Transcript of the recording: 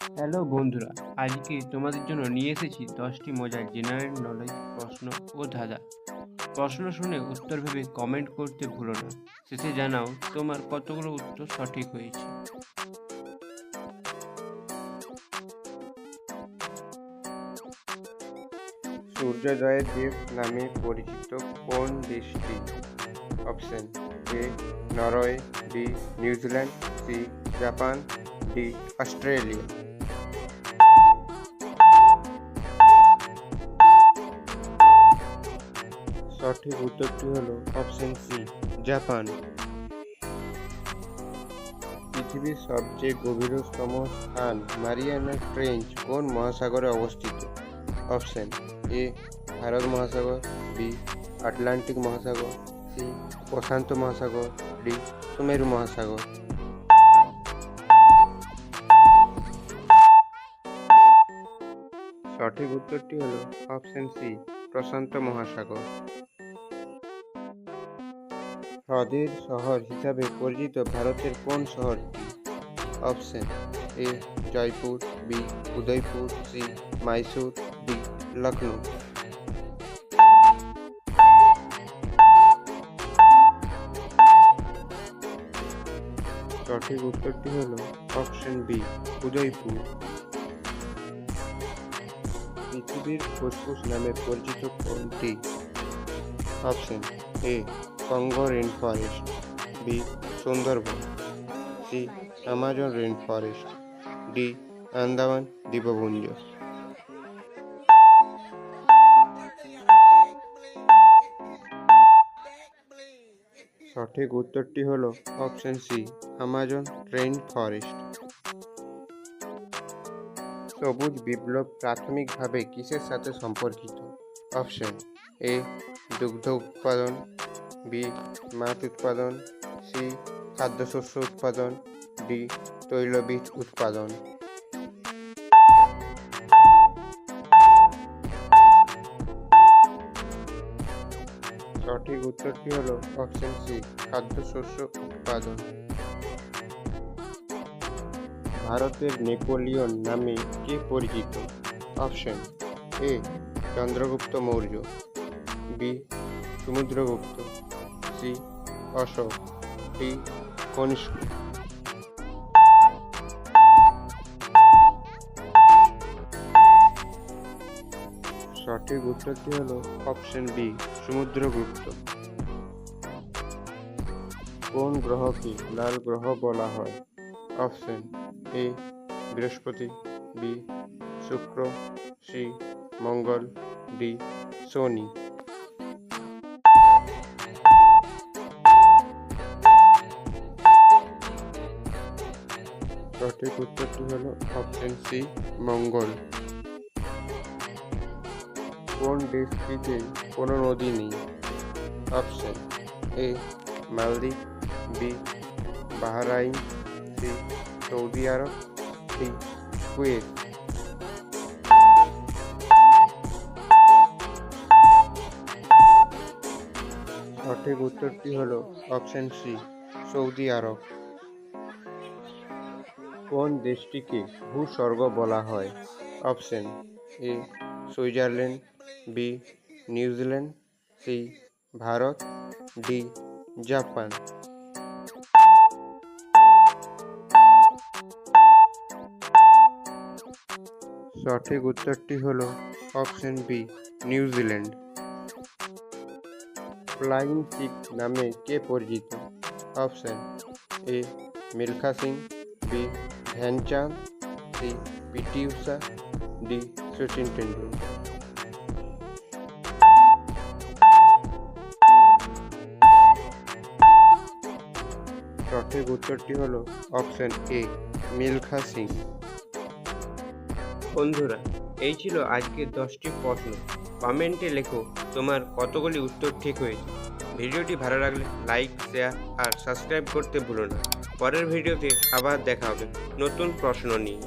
Hello বন্ধুরা, আজকে তোমাদের জন্য নিয়ে এসেছি দশটি মজার জেনারেল নলেজ প্রশ্ন ও ধাঁধা। প্রশ্ন শুনে উত্তর ভেবে কমেন্ট করতে ভুলো না। শেষে জানাও তোমার কতগুলো উত্তর সঠিক হয়েছে। সূর্যোদয়ের দেশ নামে পরিচিত কোন দেশটি? Option A Norway B New Zealand C Japan D Australia. সঠিক উত্তরটি হলো অপশন সি জাপান। পৃথিবীর সবচেয়ে গভীরতম স্থান মারিয়ানা ট্রেঞ্চ কোন মহাসাগরে অবস্থিত? অপশন এ ভারত মহাসাগর বি আটলান্টিক মহাসাগর সি প্রশান্ত মহাসাগর ডি সুমেরু মহাসাগর। সঠিক উত্তরটি হল অপশন সি, প্রশান্ত মহাসাগর। হ্রদের শহর হিসাবে পরিচিত ভারতের কোন শহরটি option A, Jaipur, B, Udaipur, C, Mysore, D Lucknow সঠিক উত্তরটি হল অপশন বি, উদয়পুর। পৃথিবীর ফুসফুস নামে পরিচিত কোনটি? Option A, Congo rain forest, B, Sundarban, C, Amazon rain forest, D, Andaman দ্বীপপুঞ্জ। সঠিক উত্তরটি হল option C, Amazon rain forest. সবুজ বিপ্লব প্রাথমিকভাবে কিসের সাথে সম্পর্কিত? অপশন এ দুগ্ধ উৎপাদন বি মাছ উৎপাদন সি খাদ্যশস্য উৎপাদন ডি তৈলবীজ উৎপাদন। সঠিক উত্তরটি হলো অপশন সি খাদ্যশস্য উৎপাদন। ভারতের নেপোলিয়ন নামে কে পরিচিত? Option A, Chandragupta Maurya. B Samudragupta C, Ashoka. D, Kanishka. সঠিক উত্তরটি হলো অপশন বি সমুদ্রগুপ্ত কোন গ্রহকে লাল গ্রহ বলা হয়? অপশন এ বৃহস্পতি, বি শুক্র, সি মঙ্গল, ডি শনি। সঠিক উত্তরটি হল অপশন সি, মঙ্গল। কোন দেশটিতে কোনো নদী নেই? Option A, Maldives, B Bahrain, C Saudi Arab D Kuwait. সঠিক উত্তরটি হলো অপশন সি সৌদি আরব। কোন দেশটিকে ভূস্বর্গ বলা হয়? Option A Switzerland B New Zealand C Bharat D Japan. সঠিক উত্তরটি হলো option B New Zealand flying Sikh নামে কে পরিচিত? Option A, Milkha Singh, B, Dhyan Chand, C PT Usha, D, Sachin Tendulkar সঠিক উত্তরটি হল অপশন এ, মিলখা সিং। বন্ধুরা, এই ছিল আজকের দশটি প্রশ্ন। কমেন্টে লেখো তোমার কতগুলি উত্তর ঠিক হয়েছে। ভিডিওটি ভালো লাগলে লাইক, শেয়ার আর সাবস্ক্রাইব করতে ভুলো না। পরের ভিডিওতে আবার দেখা হবে নতুন প্রশ্ন নিয়ে।